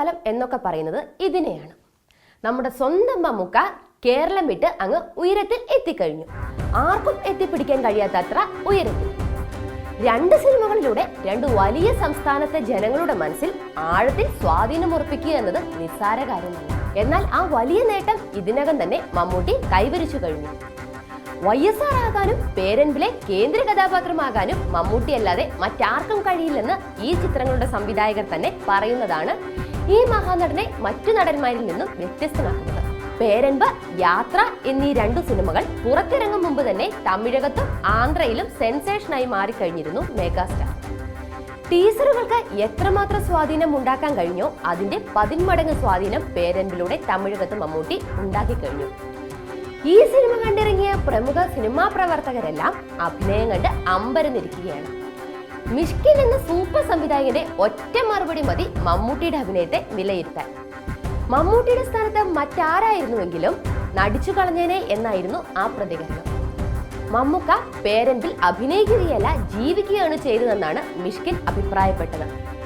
കാലം എന്നൊക്കെ പറയുന്നത് ഇതിനെയാണ്. നമ്മുടെ സ്വന്തം മമ്മൂക്ക കേരളം വിട്ട് അങ്ങ് ഉയരത്തിൽ എത്തിക്കഴിഞ്ഞു. ആർക്കും എത്തിപ്പിടിക്കാൻ കഴിയാത്തത്ര ഉയരത്തിൽ. രണ്ട് സിനിമകളിലൂടെ രണ്ട് വലിയ സംസ്ഥാനത്തെ ജനങ്ങളുടെ മനസ്സിൽ ആഴത്തിൽ സ്വാധീനമുറപ്പിക്കുക എന്നത് നിസ്സാര കാര്യമല്ല എന്നാൽ ആ വലിയ നേട്ടം ഇതിനകം തന്നെ മമ്മൂട്ടി കൈവരിച്ചു കഴിഞ്ഞു. വൈ എസ് ആർ ആകാനും പേരൻപിലെ കേന്ദ്ര കഥാപാത്രമാകാനും മമ്മൂട്ടി അല്ലാതെ മറ്റാർക്കും കഴിയില്ലെന്ന് ഈ ചിത്രങ്ങളുടെ സംവിധായകർ തന്നെ പറയുന്നതാണ് ഈ മഹാനടനെ മറ്റു നടന്മാരിൽ നിന്നും വ്യത്യസ്തമാക്കുന്നത്. പേരൻപ് യാത്ര എന്നീ രണ്ടു സിനിമകൾ പുറത്തിറങ്ങും മുമ്പ് തന്നെ തമിഴകത്തും ആന്ധ്രയിലും സെൻസേഷനായി മാറിക്കഴിഞ്ഞിരുന്നു മെഗാസ്റ്റാർ. ടീസറുകൾക്ക് എത്രമാത്രം സ്വാധീനം ഉണ്ടാക്കാൻ കഴിഞ്ഞോ അതിന്റെ പതിന്മടങ്ങ് സ്വാധീനം പേരൻപിലൂടെ തമിഴകത്ത് മമ്മൂട്ടി ഉണ്ടാക്കി കഴിഞ്ഞു. ഈ സിനിമ കണ്ടിറങ്ങിയ പ്രമുഖ സിനിമാ പ്രവർത്തകരെല്ലാം അഭിനയം കണ്ട് അമ്പരന്നിരിക്കുകയാണ്. മിഷ്കിൻ എന്ന സൂപ്പർ സംവിധായകന്റെ ഒറ്റ മറുപടി മതി മമ്മൂട്ടിയുടെ അഭിനയത്തെ വിലയിരുത്താൻ. മമ്മൂട്ടിയുടെ സ്ഥാനത്ത് മറ്റാരായിരുന്നുവെങ്കിലും നടിച്ചു കളഞ്ഞേനെ എന്നായിരുന്നു ആ പ്രതികരണം. മമ്മൂക്ക പേരന്റിൽ അഭിനയിക്കുകയല്ല ജീവിക്കുകയാണ് ചെയ്തതെന്നാണ് മിഷ്കിൻ അഭിപ്രായപ്പെട്ടത്.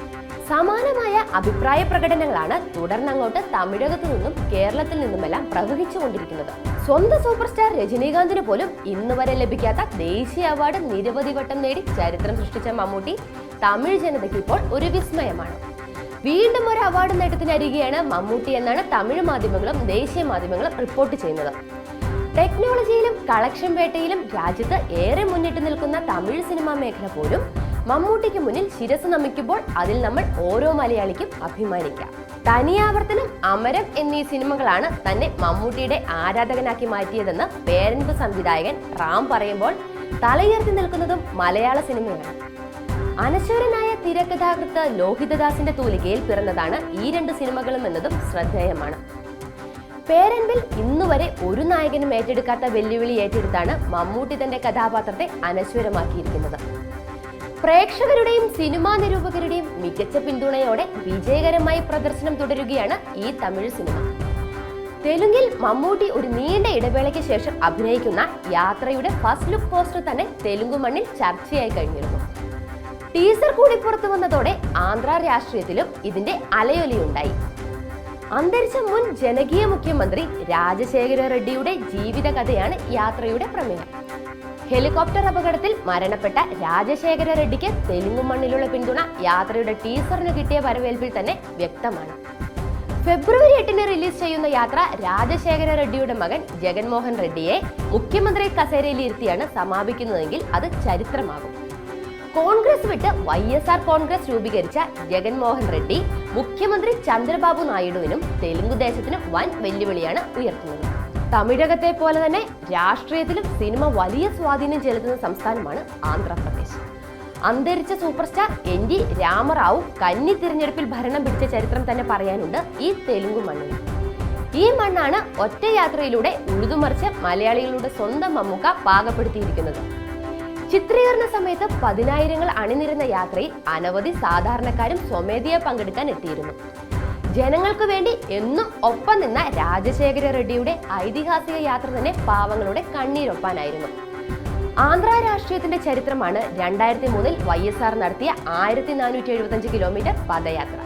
സമാനമായ അഭിപ്രായ പ്രകടനങ്ങളാണ് തുടർന്നങ്ങോട്ട് തമിഴകത്തു നിന്നും കേരളത്തിൽ നിന്നുമെല്ലാം പ്രവഹിച്ചുകൊണ്ടിരിക്കുന്നത്. സ്വന്തം സൂപ്പർ സ്റ്റാർ രജനീകാന്തിന് പോലും ഇന്ന് വരെ ലഭിക്കാത്ത ദേശീയ അവാർഡ് നിരവധി വട്ടം നേടി ചരിത്രം സൃഷ്ടിച്ച മമ്മൂട്ടി തമിഴ് ജനതയ്ക്ക് ഇപ്പോൾ ഒരു വിസ്മയമാണ്. വീണ്ടും ഒരു അവാർഡ് നേട്ടത്തിനരികെയാണ് മമ്മൂട്ടി എന്നാണ് തമിഴ് മാധ്യമങ്ങളും ദേശീയ മാധ്യമങ്ങളും റിപ്പോർട്ട് ചെയ്യുന്നത്. ടെക്നോളജിയിലും കളക്ഷൻ വേട്ടയിലും രാജ്യത്ത് ഏറെ മുന്നിട്ട് നിൽക്കുന്ന തമിഴ് സിനിമാ മേഖല പോലും മമ്മൂട്ടിക്ക് മുന്നിൽ ശിരസ് നമിക്കുമ്പോൾ അതിൽ നമ്മൾ ഓരോ മലയാളിക്കും അഭിമാനിക്കാം. തനിയാവർത്തനം അമരം എന്നീ സിനിമകളാണ് തന്നെ മമ്മൂട്ടിയുടെ ആരാധകനാക്കി മാറ്റിയതെന്ന് പേരൻപ് സംവിധായകൻ റാം പറയുമ്പോൾ തലയുയർത്തി നിൽക്കുന്നതും മലയാള സിനിമയാണ്. അനശ്വരനായ തിരക്കഥാകൃത്ത് ലോഹിതദാസിന്റെ തൂലികയിൽ പിറന്നതാണ് ഈ രണ്ട് സിനിമകളും എന്നതും ശ്രദ്ധേയമാണ്. പേരൻപിൽ ഇന്നുവരെ ഒരു നായകനും ഏറ്റെടുക്കാത്ത വെല്ലുവിളി ഏറ്റെടുത്താണ് മമ്മൂട്ടി തന്റെ കഥാപാത്രത്തെ അനശ്വരമാക്കിയിരിക്കുന്നത്. പ്രേക്ഷകരുടെയും സിനിമാ നിരൂപകരുടെയും മികച്ച പിന്തുണയോടെ വിജയകരമായി പ്രദർശനം തുടരുകയാണ് ഈ തമിഴ് സിനിമ. തെലുങ്കിൽ മമ്മൂട്ടി ഒരു നീണ്ട ഇടവേളയ്ക്ക് ശേഷം അഭിനയിക്കുന്ന യാത്രയുടെ ഫസ്റ്റ് ലുക്ക് പോസ്റ്റർ തന്നെ തെലുങ്കു മണ്ണിൽ ചർച്ചയായി കഴിഞ്ഞിരുന്നു. ടീസർ കൂടി പുറത്തു വന്നതോടെ ആന്ധ്ര രാഷ്ട്രീയത്തിലും ഇതിന്റെ അലയൊലിയുണ്ടായി. അന്തരിച്ച മുൻ ജനകീയ മുഖ്യമന്ത്രി രാജശേഖര റെഡ്ഡിയുടെ ജീവിതകഥയാണ് യാത്രയുടെ പ്രമേയം. ഹെലികോപ്റ്റർ അപകടത്തിൽ മരണപ്പെട്ട രാജശേഖര റെഡ്ഡിക്ക് തെലുങ്കു മണ്ണിലുള്ള പിന്തുണ യാത്രയുടെ ടീസറിന് കിട്ടിയ വരവേൽപ്പിൽ തന്നെ വ്യക്തമാണ്. ഫെബ്രുവരി എട്ടിന് റിലീസ് ചെയ്യുന്ന യാത്ര രാജശേഖര റെഡ്ഡിയുടെ മകൻ ജഗൻമോഹൻ റെഡ്ഡിയെ മുഖ്യമന്ത്രി കസേരയിൽ ഇരുത്തിയാണ് സമാപിക്കുന്നതെങ്കിൽ അത് ചരിത്രമാകും. കോൺഗ്രസ് വിട്ട് വൈ എസ് ആർ കോൺഗ്രസ് രൂപീകരിച്ച ജഗൻമോഹൻ റെഡ്ഡി മുഖ്യമന്ത്രി ചന്ദ്രബാബു നായിഡുവിനും തെലുങ്കു ദേശത്തിനും വൻ വെല്ലുവിളിയാണ് ഉയർത്തുന്നത്. തമിഴകത്തെ പോലെ തന്നെ രാഷ്ട്രീയത്തിലും സിനിമ വലിയ സ്വാധീനം ചെലുത്തുന്ന സംസ്ഥാനമാണ് ആന്ധ്രാപ്രദേശ്. അന്തരിച്ച super star N T Rama Rao കന്നി തിരഞ്ഞെടുപ്പിൽ ഭരണം പിടിച്ച ചരിത്രം തന്നെ പറയാനുണ്ട് ഈ തെലുങ്കു മണ്ണിൽ ഈ മണ്ണാണ് ഒറ്റ യാത്രയിലൂടെ ഉഴുതുമറിച്ച് മലയാളികളുടെ സ്വന്തം മമ്മൂക്ക പാകപ്പെടുത്തിയിരിക്കുന്നത്. ചിത്രീകരണ സമയത്ത് പതിനായിരങ്ങൾ അണിനിരുന്ന യാത്രയിൽ അനവധി സാധാരണക്കാരും സ്വമേധയാ പങ്കെടുക്കാൻ എത്തിയിരുന്നു. ജനങ്ങൾക്ക് വേണ്ടി എന്നും ഒപ്പം നിന്ന രാജശേഖര റെഡ്ഡിയുടെ ഐതിഹാസിക യാത്ര തന്നെ പാവങ്ങളുടെ കണ്ണീരൊപ്പാനായിരുന്നു. ആന്ധ്ര രാഷ്ട്രീയത്തിന്റെ ചരിത്രമാണ് രണ്ടായിരത്തി മൂന്നിൽ വൈ എസ് ആർ നടത്തിയ ആയിരത്തി നാനൂറ്റി എഴുപത്തി കിലോമീറ്റർ പദയാത്ര.